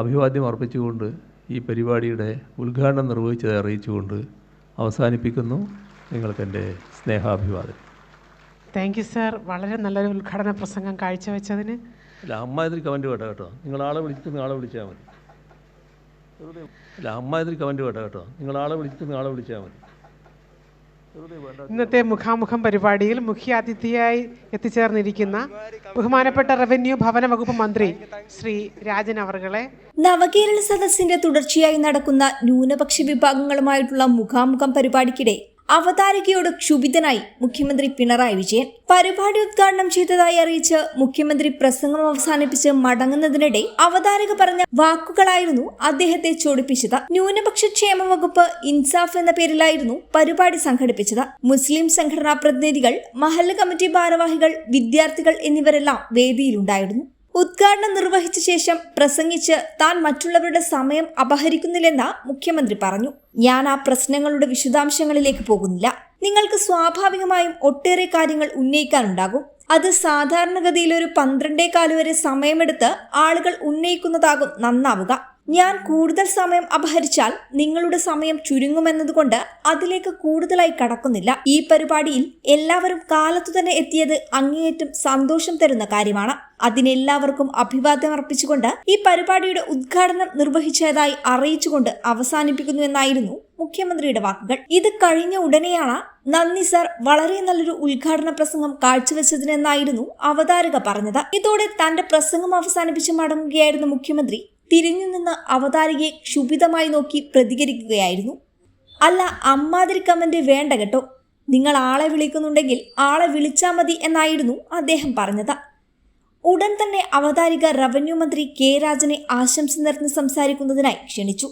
അഭിവാദ്യം അർപ്പിച്ചുകൊണ്ട് ഈ പരിപാടിയുടെ ഉദ്ഘാടനം നിർവഹിച്ചത് അറിയിച്ചുകൊണ്ട് അവസാനിപ്പിക്കുന്നു നിങ്ങൾക്കെന്റെ സ്നേഹാഭിവാദം. താങ്ക് യു സാർ വളരെ നല്ലൊരു ഉദ്ഘാടന പ്രസംഗം കാഴ്ചവെച്ചതിന്. അല്ല അമ്മ ഇതിൽ കമന്റ് വേണ്ട കേട്ടോ. നിങ്ങൾ ആളെ വിളിച്ചിട്ട് ആളെ വിളിച്ചാൽ മതി. അല്ല അമ്മ ഇതിൽ കമന്റ് വേണ്ട കേട്ടോ. നിങ്ങൾ ആളെ വിളിച്ചിട്ട് ആളെ വിളിച്ചാൽ മതി. ഇന്നത്തെ മുഖാമുഖം പരിപാടിയിൽ മുഖ്യാതിഥിയായി എത്തിച്ചേർന്നിരിക്കുന്ന ബഹുമാനപ്പെട്ട റവന്യൂ ഭവന വകുപ്പ് മന്ത്രി ശ്രീ രാജൻ അവർകളെ നവകേരള സദസ്സിന്റെ തുടർച്ചയായി നടക്കുന്ന ന്യൂനപക്ഷ വിഭാഗങ്ങളുമായിട്ടുള്ള മുഖാമുഖം പരിപാടിക്കിടെ അവതാരകയോട് ക്ഷുഭിതനായി മുഖ്യമന്ത്രി പിണറായി വിജയൻ പരിപാടി ഉദ്ഘാടനം ചെയ്തതായി അറിയിച്ച് മുഖ്യമന്ത്രി പ്രസംഗം അവസാനിപ്പിച്ച് മടങ്ങുന്നതിനിടെ അവതാരക പറഞ്ഞ വാക്കുകളായിരുന്നു അദ്ദേഹത്തെ ചൊടിപ്പിച്ചത്. ന്യൂനപക്ഷ ക്ഷേമ വകുപ്പ് ഇൻസാഫ് എന്ന പേരിലായിരുന്നു പരിപാടി സംഘടിപ്പിച്ചത്. മുസ്ലിം സംഘടനാ പ്രതിനിധികൾ മഹല്ല് കമ്മിറ്റി ഭാരവാഹികൾ വിദ്യാർത്ഥികൾ എന്നിവരെല്ലാം വേദിയിലുണ്ടായിരുന്നു. ഉദ്ഘാടനം നിർവഹിച്ച ശേഷം പ്രസംഗിച്ച് താൻ മറ്റുള്ളവരുടെ സമയം അപഹരിക്കുന്നില്ലെന്ന് മുഖ്യമന്ത്രി പറഞ്ഞു. ഞാൻ ആ പ്രശ്നങ്ങളുടെ വിശദാംശങ്ങളിലേക്ക് പോകുന്നില്ല. നിങ്ങൾക്ക് സ്വാഭാവികമായും ഒട്ടേറെ കാര്യങ്ങൾ ഉന്നയിക്കാനുണ്ടാകും. അത് സാധാരണഗതിയിൽ ഒരു പന്ത്രണ്ടേ കാൽ വരെ സമയമെടുത്ത് ആളുകൾ ഉന്നയിക്കുന്നതാകും നന്നാവുക. ഞാൻ കൂടുതൽ സമയം അപഹരിച്ചാൽ നിങ്ങളുടെ സമയം ചുരുങ്ങുമെന്നതുകൊണ്ട് അതിലേക്ക് കൂടുതലായി കടക്കുന്നില്ല. ഈ പരിപാടിയിൽ എല്ലാവരും കാലത്തു തന്നെ എത്തിയത് അങ്ങേയറ്റം സന്തോഷം തരുന്ന കാര്യമാണ്. അതിനെല്ലാവർക്കും അഭിവാദ്യം അർപ്പിച്ചുകൊണ്ട് ഈ പരിപാടിയുടെ ഉദ്ഘാടനം നിർവഹിച്ചതായി അറിയിച്ചുകൊണ്ട് അവസാനിപ്പിക്കുന്നു എന്നായിരുന്നു മുഖ്യമന്ത്രിയുടെ വാക്കുകൾ. ഇത് കഴിഞ്ഞ ഉടനെയാണ് നന്ദി സർ വളരെ നല്ലൊരു ഉദ്ഘാടന പ്രസംഗം കാഴ്ചവെച്ചതിനെന്നായിരുന്നു അവതാരക പറഞ്ഞത്. ഇതോടെ തന്റെ പ്രസംഗം അവസാനിപ്പിച്ച് മടങ്ങുകയായിരുന്നു മുഖ്യമന്ത്രി. തിരിഞ്ഞു നിന്ന് അവതാരികയെ ക്ഷുഭിതമായി നോക്കി പ്രതികരിക്കുകയായിരുന്നു. അല്ല അമ്മാതിരി കമന്റ് വേണ്ട കേട്ടോ. നിങ്ങൾ ആളെ വിളിക്കുന്നുണ്ടെങ്കിൽ ആളെ വിളിച്ചാൽ മതി എന്നായിരുന്നു അദ്ദേഹം പറഞ്ഞത്. ഉടൻ തന്നെ അവതാരിക റവന്യൂ മന്ത്രി കെ രാജനെ ആശംസ നേർന്ന് സംസാരിക്കുന്നതിനായി ക്ഷണിച്ചു.